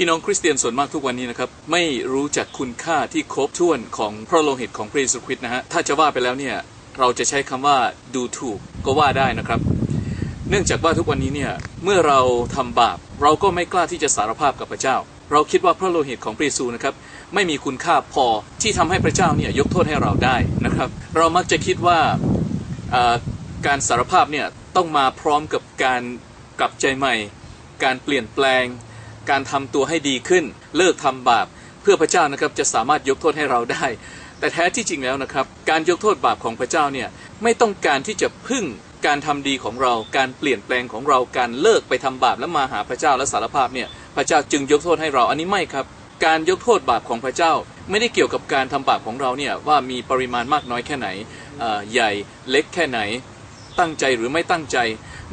พี่น้องคริสเตียนส่วนมากทุกวันนี้นะครับ ไม่รู้จักคุณค่าที่ครบถ้วนของพระโลหิตของพระเยซูคริสต์นะฮะถ้าจะว่าไปแล้วเนี่ยเราจะใช้คำว่าดูถูกก็ว่าได้นะครับ เนื่องจากว่าทุกวันนี้เนี่ยเมื่อเราทำบาป เราก็ไม่กล้าที่จะสารภาพกับพระเจ้า เราคิดว่าพระโลหิตของพระเยซูนะครับไม่มีคุณค่าพอที่ทำให้พระเจ้าเนี่ยยกโทษให้เราได้นะครับ เรามักจะคิดว่าการสารภาพเนี่ยต้องมาพร้อมกับการกลับใจใหม่ การเปลี่ยนแปลง การทำตัวให้ดีขึ้น เลิกทำบาป เพื่อพระเจ้านะครับจะสามารถยกโทษให้เราได้ แต่แท้ที่จริงแล้วนะครับ การยกโทษบาปของพระเจ้าเนี่ยไม่ต้องการที่จะพึ่งการทำดีของเรา การเปลี่ยนแปลงของเราการเลิกไปทำบาปแล้วมาหาพระเจ้าและสารภาพเนี่ยพระเจ้าจึงยกโทษให้เราอันนี้ไม่ครับ การยกโทษบาปของพระเจ้า ไม่ได้เกี่ยวกับการทำบาปของเราเนี่ยว่ามีปริมาณมากน้อยแค่ไหนใหญ่เล็กแค่ไหน ตั้งใจหรือไม่ตั้งใจ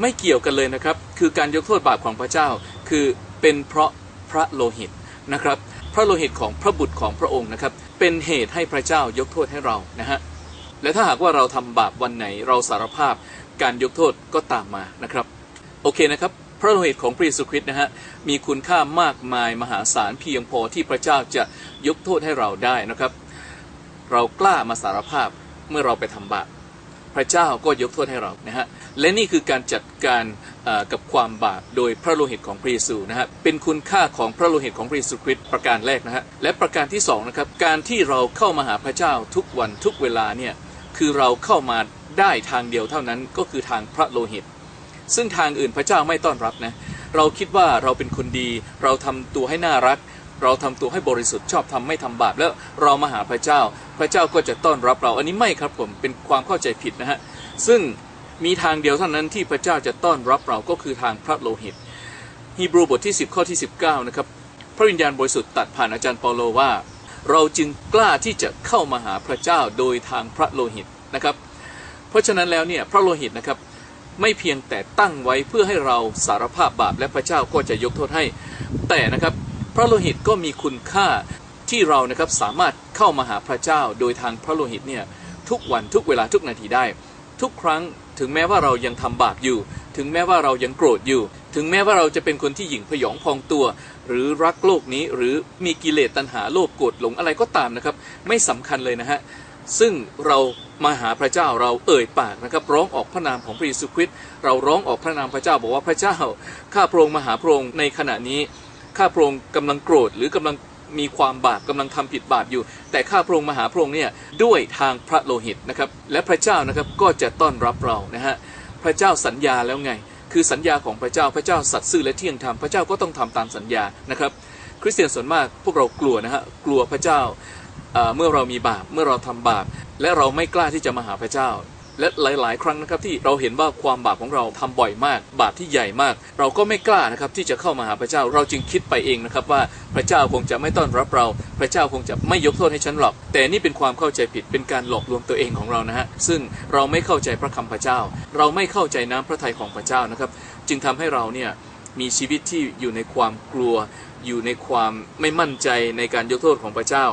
ไม่เกี่ยวกันเลยนะครับ คือการยกโทษบาปของพระเจ้า คือ เป็นเพราะพระโลหิตนะครับ พระโลหิตของพระบุตรของพระองค์นะครับ เป็นเหตุให้พระเจ้ายกโทษให้เรานะฮะและถ้าหากว่าเราทำบาปวันไหนเราสารภาพการยกโทษก็ตามมานะครับโอเคนะครับ พระโลหิตของพระเยซูคริสต์นะฮะมีคุณค่ามากมายมหาศาลเพียงพอที่พระเจ้าจะยกโทษให้เราได้นะครับ เรากล้ามาสารภาพเมื่อเราไปทำบาปพระเจ้าก็ยกโทษให้เรานะฮะ และนี่คือการจัดการกับความบาปโดยพระโลหิตของพระเยซูนะฮะเป็นคุณค่าของพระโลหิตของพระเยซูคริสต์ประการแรกนะฮะและประการที่2นะครับการที่เราเข้ามาหาพระเจ้าทุกวันทุกเวลาเนี่ยคือเราเข้ามาได้ทางเดียวเท่านั้นก็คือทางพระโลหิต ซึ่งทางอื่นพระเจ้าไม่ต้อนรับนะเราคิดว่าเราเป็นคนดี เราทำตัวให้น่ารัก เราทำตัวให้บริสุทธิ์ชอบทำไม่ทำบาปแล้วเรามาหาพระเจ้า พระเจ้าก็จะต้อนรับเราอันนี้ไม่ครับผมเป็นความเข้าใจผิดนะฮะซึ่ง มีทางเดียวเท่านั้นที่พระเจ้าจะต้อนรับเราก็คือทางพระโลหิต ฮีบรูบทที่ 10 ข้อที่ 19 นะครับ พระวิญญาณบริสุทธิ์ตัดผ่านอาจารย์เปาโลว่า เราจึงกล้าที่จะเข้ามาหาพระเจ้าโดยทางพระโลหิตนะครับ เพราะฉะนั้นแล้วเนี่ยพระโลหิตนะครับไม่เพียงแต่ตั้งไว้เพื่อให้เราสารภาพบาปและพระเจ้าก็จะยกโทษให้ แต่นะครับพระโลหิตก็มีคุณค่าที่เรานะครับสามารถเข้ามาหาพระเจ้าโดยทางพระโลหิตเนี่ยทุกวันทุกเวลาทุกนาทีได้ ทุกครั้ง ถึงแม้ว่าเรายังทำบาปอยู่ ถึงแม้ว่าเรายังโกรธอยู่ ถึงแม้ว่าเราจะเป็นคนที่หยิ่งพยองพองตัว หรือรักโลกนี้หรือมีกิเลสตัณหาโลภโกรธหลงอะไรก็ตามนะครับ ไม่สำคัญเลยนะฮะซึ่งเรามาหาพระเจ้าเราเอ่ยปากนะครับ ร้องออกพระนามของพระเยซูคริสต์เราร้องออกพระนามพระเจ้าบอกว่าพระเจ้าข้าพระองค์มาหาพระองค์ในขณะนี้ข้าพระองค์กำลังโกรธหรือกำลัง มีความบาปกำลังทำผิดบาปอยู่ แต่ข้าพระองค์มหาพระองค์เนี่ยด้วยทางพระโลหิตนะครับและพระเจ้านะครับก็จะต้อนรับเรานะฮะพระเจ้าสัญญาแล้วไง คือสัญญาของพระเจ้าพระเจ้าสัตย์ซื่อและเที่ยงธรรมพระเจ้าก็ต้องทำตามสัญญานะครับ คริสเตียนส่วนมากพวกเรากลัวนะฮะกลัวพระเจ้าเมื่อเรามีบาปเมื่อเราทำบาป และเราไม่กล้าที่จะมาหาพระเจ้า และหลาย ๆ ครั้งนะครับที่เราเห็นว่าความบาปของเราทำบ่อยมาก บาปที่ใหญ่มาก เราก็ไม่กล้านะครับที่จะเข้ามาหาพระเจ้าเราจึงคิดไปเองนะครับว่าพระเจ้าคงจะไม่ต้อนรับเรา พระเจ้าคงจะไม่ยกโทษให้ฉันหรอก แต่นี่เป็นความเข้าใจผิดเป็นการหลอกลวงตัวเองของเรานะฮะซึ่งเราไม่เข้าใจพระคำพระเจ้า เราไม่เข้าใจน้ำพระทัยของพระเจ้านะครับ จึงทำให้เราเนี่ยมีชีวิตที่อยู่ในความกลัว อยู่ในความไม่มั่นใจในการยกโทษของพระเจ้า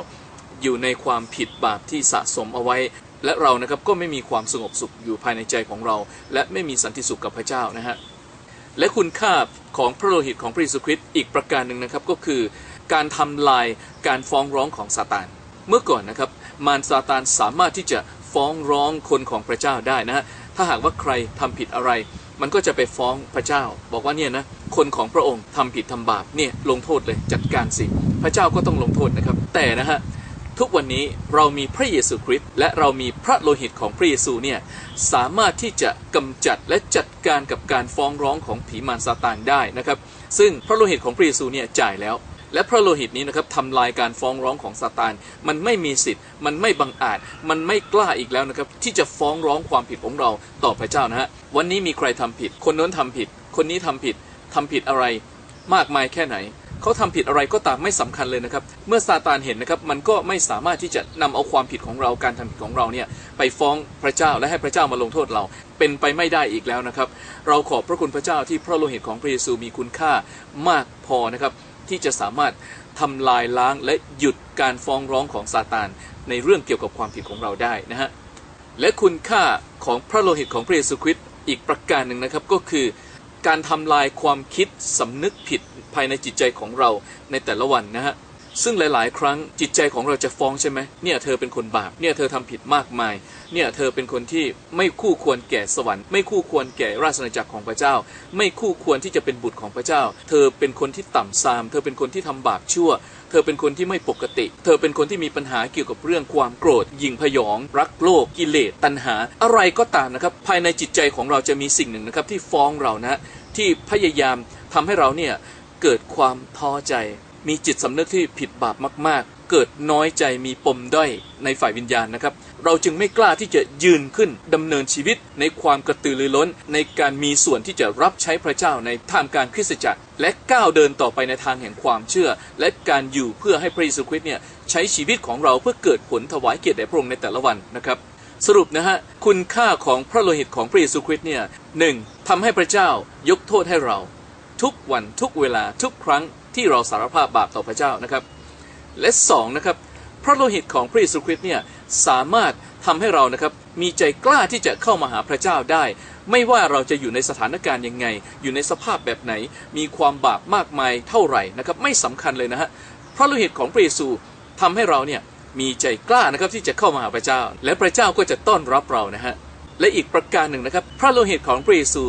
อยู่ในความผิดบาปที่สะสมเอาไว้ และเรานะครับก็ไม่มีความสงบสุขอยู่ภายในใจของเรา และไม่มีสันติสุขกับพระเจ้านะฮะและคุณค่าของพระโลหิตของพระเยซูคริสต์อีกประการหนึ่งนะครับก็คือการทำลายการฟ้องร้องของซาตานเมื่อก่อนนะครับมารซาตานสามารถที่จะฟ้องร้องคนของพระเจ้าได้นะฮะถ้าหากว่าใครทำผิดอะไร มันก็จะไปฟ้องพระเจ้า บอกว่าเนี่ยนะคนของพระองค์ทำผิดทำบาปเนี่ยลงโทษเลยจัดการสิพระเจ้าก็ต้องลงโทษนะครับ แต่นะฮะ ทุกวันนี้เรามีพระเยซูคริสต์และเรามีพระโลหิตของพระเยซูเนี่ยสามารถที่จะกำจัดและจัดการกับการฟ้องร้องของผีมารซาตานได้นะครับ ซึ่งพระโลหิตของพระเยซูเนี่ยจ่ายแล้ว และพระโลหิตนี้นะครับทำลายการฟ้องร้องของซาตาน มันไม่มีสิทธิ์ มันไม่บังอาจ มันไม่กล้าอีกแล้วนะครับที่จะฟ้องร้องความผิดของเราต่อพระเจ้านะฮะวันนี้มีใครทำผิด คนโน้นทำผิด คนนี้ทำผิดทำผิดอะไรมากมายแค่ไหน เขาทำผิดอะไรก็ตามไม่สำคัญเลยนะครับ เมื่อซาตานเห็นนะครับมันก็ไม่สามารถที่จะนำเอาความผิดของเราการทำผิดของเราเนี่ยไปฟ้องพระเจ้าและให้พระเจ้ามาลงโทษเรา เป็นไปไม่ได้อีกแล้วนะครับ เราขอบพระคุณพระเจ้าที่พระโลหิตของพระเยซูมีคุณค่ามากพอนะครับที่จะสามารถทำลายล้างและหยุดการฟ้องร้องของซาตานในเรื่องเกี่ยวกับความผิดของเราได้นะฮะและคุณค่าของพระโลหิตของพระเยซูคริสต์อีกประการหนึ่งนะครับก็คือ การทำลายความคิดสำนึกผิดภายในจิตใจของเราในแต่ละวันนะฮะ ซึ่งหลาย ๆ ครั้งจิตใจของเราจะฟ้องใช่ไหมเนี่ยเธอเป็นคนบาปเนี่ยเธอทำผิดมากมาย เนี่ยเธอเป็นคนที่ไม่คู่ควรแก่สวรรค์ ไม่คู่ควรแก่ราชอาณาจักรของพระเจ้า ไม่คู่ควรที่จะเป็นบุตรของพระเจ้า เธอเป็นคนที่ต่ำทราม เธอเป็นคนที่ทำบาปชั่ว เธอเป็นคนที่ไม่ปกติ เธอเป็นคนที่มีปัญหาเกี่ยวกับเรื่องความโกรธ ยิงพยอง รักโลก กิเลสตัณหา อะไรก็ตามนะครับ ภายในจิตใจของเราจะมีสิ่งหนึ่งนะครับที่ฟ้องเรานะที่พยายามทำให้เราเนี่ยเกิดความท้อใจ มีจิตสำนึกที่ผิดบาปมาก ๆ เกิดน้อยใจมีปมด้อยในฝ่ายวิญญาณนะครับ เราจึงไม่กล้าที่จะยืนขึ้นดำเนินชีวิตในความกระตือรือร้น ในการมีส่วนที่จะรับใช้พระเจ้าในท่ามกลางคริสตจักร และก้าวเดินต่อไปในทางแห่งความเชื่อ และการอยู่เพื่อให้พระเยซูคริสต์เนี่ยใช้ชีวิตของเราเพื่อเกิดผลถวายเกียรติแด่พระองค์ในแต่ละวันนะครับสรุปนะฮะคุณค่าของพระโลหิตของพระเยซูคริสต์เนี่ยหนึ่งทำให้พระเจ้ายกโทษให้เรา ทุกวันทุกเวลาทุกครั้ง ที่เราสารภาพบาปต่อพระเจ้านะครับ และสองนะครับพระโลหิตของพระเยซูคริสต์เนี่ยสามารถทำให้เรานะครับมีใจกล้าที่จะเข้ามาหาพระเจ้าได้ ไม่ว่าเราจะอยู่ในสถานการณ์ยังไง อยู่ในสภาพแบบไหน มีความบาปมากมายเท่าไหร่นะครับไม่สำคัญเลยนะฮะพระโลหิตของพระเยซูทำให้เราเนี่ยมีใจกล้านะครับที่จะเข้ามาหาพระเจ้า และพระเจ้าก็จะต้อนรับเรานะฮะและอีกประการหนึ่งนะครับ พระโลหิตของพระเยซู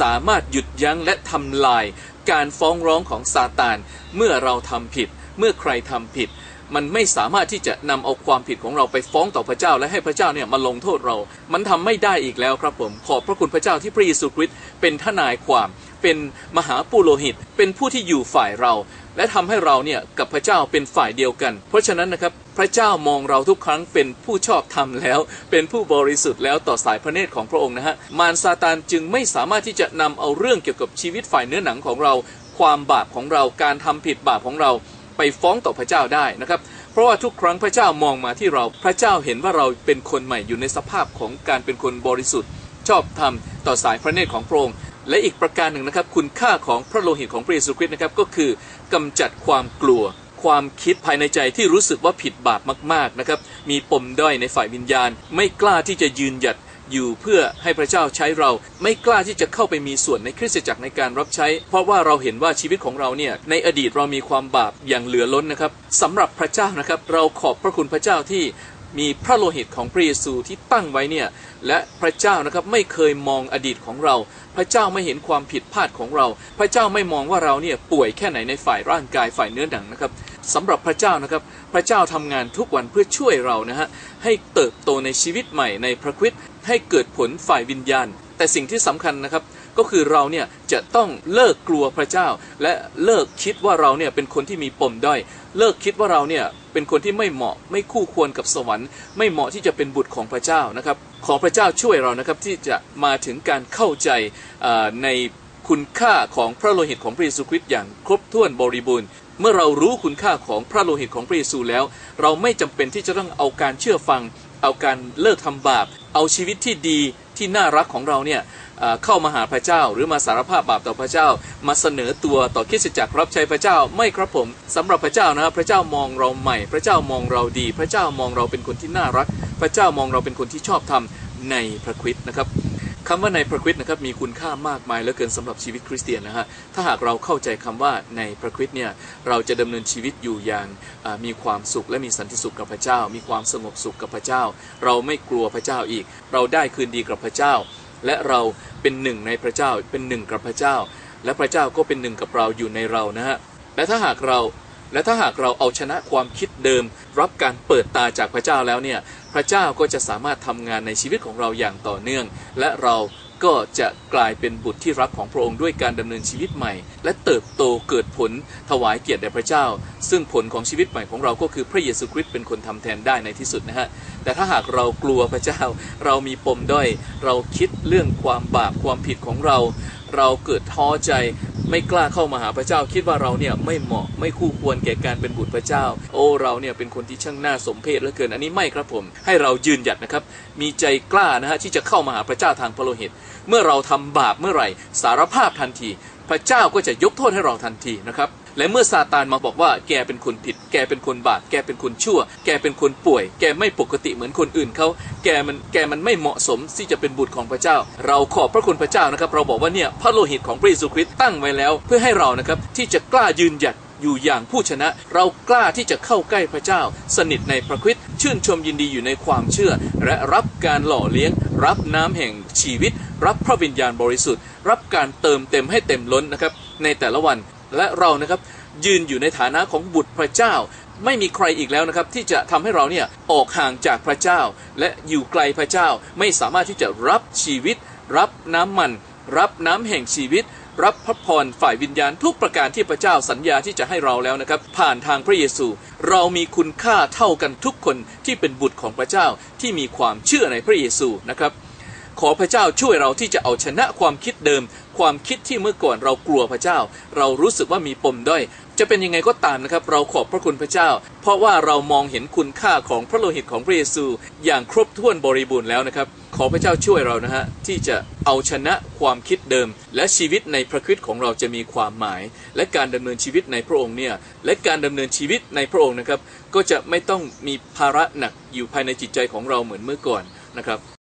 สามารถหยุดยั้งและทำลาย การฟ้องร้องของซาตานเมื่อเราทำผิด เมื่อใครทำผิด มันไม่สามารถที่จะนำเอาความผิดของเราไปฟ้องต่อพระเจ้าและให้พระเจ้าเนี่ยมาลงโทษเรา มันทำไม่ได้อีกแล้วครับผม ขอบพระคุณพระเจ้าที่พระเยซูคริสต์เป็นทนายความ เป็นมหาปุโรหิต เป็นผู้ที่อยู่ฝ่ายเรา และทำให้เราเนี่ยกับพระเจ้าเป็นฝ่ายเดียวกัน เพราะฉะนั้นนะครับ พระเจ้ามองเราทุกครั้งเป็นผู้ชอบธรรมแล้ว เป็นผู้บริสุทธิ์แล้วต่อสายพระเนตรของพระองค์นะฮะมารซาตานจึงไม่สามารถที่จะนำเอาเรื่องเกี่ยวกับชีวิตฝ่ายเนื้อหนังของเรา ความบาปของเราการทำผิดบาปของเรา ไปฟ้องต่อพระเจ้าได้นะครับ เพราะว่าทุกครั้งพระเจ้ามองมาที่เราพระเจ้าเห็นว่าเราเป็นคนใหม่อยู่ในสภาพของการเป็นคนบริสุทธิ์ ชอบธรรมต่อสายพระเนตรของพระองค์และอีกประการหนึ่งนะครับ คุณค่าของพระโลหิตของพระเยซูคริสต์นะครับก็คือกำจัดความกลัว ความคิดภายในใจที่รู้สึกว่าผิดบาปมากๆนะครับ มีปมด้อยในฝ่ายวิญญาณ ไม่กล้าที่จะยืนหยัดอยู่เพื่อให้พระเจ้าใช้เราไม่กล้าที่จะเข้าไปมีส่วนในคริสตจักรในการรับใช้ เพราะว่าเราเห็นว่าชีวิตของเราเนี่ยในอดีตเรามีความบาปอย่างเหลือล้นนะครับสำหรับพระเจ้านะครับ เราขอบพระคุณพระเจ้าที่มีพระโลหิตของพระเยซูที่ตั้งไว้เนี่ยและพระเจ้านะครับไม่เคยมองอดีตของเรา พระเจ้าไม่เห็นความผิดพลาดของเรา พระเจ้าไม่มองว่าเราเนี่ยป่วยแค่ไหนในฝ่ายร่างกายฝ่ายเนื้อหนังนะครับ สำหรับพระเจ้านะครับ พระเจ้าทำงานทุกวันเพื่อช่วยเรานะฮะให้เติบโตในชีวิตใหม่ในพระคริสต์ให้เกิดผลฝ่ายวิญญาณ แต่สิ่งที่สำคัญนะครับก็คือเราเนี่ยจะต้องเลิกกลัวพระเจ้า และเลิกคิดว่าเราเนี่ยเป็นคนที่มีปมด้อยเลิกคิดว่าเราเนี่ยเป็นคนที่ไม่เหมาะไม่คู่ควรกับสวรรค์ ไม่เหมาะที่จะเป็นบุตรของพระเจ้านะครับ ขอพระเจ้าช่วยเรานะครับที่จะมาถึงการเข้าใจในคุณค่าของพระโลหิตของพระเยซูคริสต์อย่างครบถ้วนบริบูรณ์เมื่อเรารู้คุณค่าของพระโลหิตของพระเยซูแล้ว เราไม่จำเป็นที่จะต้องเอาการเชื่อฟัง เอาการเลิกทำบาป เอาชีวิตที่ดีที่น่ารักของเราเนี่ยเข้ามาหาพระเจ้า หรือมาสารภาพบาปต่อพระเจ้า มาเสนอตัวต่อคริสจักรรับใช้พระเจ้าไม่ครับผมสำหรับพระเจ้านะครับพระเจ้ามองเราใหม่ พระเจ้ามองเราดี พระเจ้ามองเราเป็นคนที่น่ารัก พระเจ้ามองเราเป็นคนที่ชอบธรรมในพระคริสต์นะครับ คำว่าในพระคริสต์นะครับมีคุณค่ามากมายเหลือเกินสำหรับชีวิตคริสเตียนนะฮะถ้าหากเราเข้าใจคำว่าในพระคริสต์เนี่ยเราจะดำเนินชีวิตอยู่อย่างมีความสุขและมีสันติสุขกับพระเจ้า มีความสงบสุขกับพระเจ้า เราไม่กลัวพระเจ้าอีก เราได้คืนดีกับพระเจ้า และเราเป็นหนึ่งในพระเจ้าเป็นหนึ่งกับพระเจ้า และพระเจ้าก็เป็นหนึ่งกับเราอยู่ในเรานะฮะและถ้าหากเราและถ้าหากเราเอาชนะความคิดเดิม รับการเปิดตาจากพระเจ้าแล้วเนี่ย พระเจ้าก็จะสามารถทำงานในชีวิตของเราอย่างต่อเนื่อง และเราก็จะกลายเป็นบุตรที่รักของพระองค์ด้วยการดำเนินชีวิตใหม่ และเติบโตเกิดผลถวายเกียรติแด่พระเจ้า ซึ่งผลของชีวิตใหม่ของเราก็คือพระเยซูคริสต์เป็นคนทำแทนได้ในที่สุดนะฮะ แต่ถ้าหากเรากลัวพระเจ้า เรามีปมด้อย เราคิดเรื่องความบาปความผิดของเรา เราเกิดท้อใจไม่กล้าเข้ามาหาพระเจ้า คิดว่าเราเนี่ยไม่เหมาะไม่คู่ควรแก่การเป็นบุตรพระเจ้า โอ้เราเนี่ยเป็นคนที่ช่างน่าสมเพชเหลือเกินอันนี้ไม่ครับผม ให้เรายืนหยัดนะครับ มีใจกล้านะฮะที่จะเข้ามาหาพระเจ้าทางพระโลหิต เมื่อเราทำบาปเมื่อไหร่ สารภาพทันที พระเจ้าก็จะยกโทษให้เราทันทีนะครับและเมื่อซาตานมาบอกว่าแกเป็นคนผิด แกเป็นคนบาปแกเป็นคนชั่ว แกเป็นคนป่วย แกไม่ปกติเหมือนคนอื่นเขาแกมันแกมันไม่เหมาะสมที่จะเป็นบุตรของพระเจ้า เราขอบพระคุณพระเจ้านะครับ เราบอกว่าเนี่ยพระโลหิตของพระเยซูคริสต์ตั้งไว้แล้ว เพื่อให้เรานะครับที่จะกล้ายืนหยัดอยู่อย่างผู้ชนะ เรากล้าที่จะเข้าใกล้พระเจ้า สนิทในพระคริสต์ชื่นชมยินดีอยู่ในความเชื่อ และรับการหล่อเลี้ยง รับน้ำแห่งชีวิต รับพระวิญญาณบริสุทธิ์ รับการเติมเต็มให้เต็มล้นนะครับในแต่ละวันและเรานะครับยืนอยู่ในฐานะของบุตรพระเจ้า ไม่มีใครอีกแล้วนะครับที่จะทำให้เราเนี่ยออกห่างจากพระเจ้า และอยู่ไกลพระเจ้าไม่สามารถที่จะรับชีวิต รับน้ำมัน รับน้ำแห่งชีวิต รับพระพรฝ่ายวิญญาณทุกประการที่พระเจ้าสัญญาที่จะให้เราแล้วนะครับ ผ่านทางพระเยซู เรามีคุณค่าเท่ากันทุกคนที่เป็นบุตรของพระเจ้าที่มีความเชื่อในพระเยซูนะครับขอพระเจ้าช่วยเราที่จะเอาชนะความคิดเดิม ความคิดที่เมื่อก่อนเรากลัวพระเจ้า เรารู้สึกว่ามีปมด้อยจะเป็นยังไงก็ตามนะครับ เราขอบพระคุณพระเจ้า เพราะว่าเรามองเห็นคุณค่าของพระโลหิตของพระเยซู อย่างครบถ้วนบริบูรณ์แล้วนะครับ ขอพระเจ้าช่วยเรานะฮะที่จะ เอาชนะความคิดเดิม และชีวิตในพระคริสต์ของเราจะมีความหมาย และการดำเนินชีวิตในพระองค์เนี่ยและการดำเนินชีวิตในพระองค์นะครับ ก็จะไม่ต้องมีภาระหนักอยู่ภายในจิตใจของเราเหมือนเมื่อก่อนนะครับ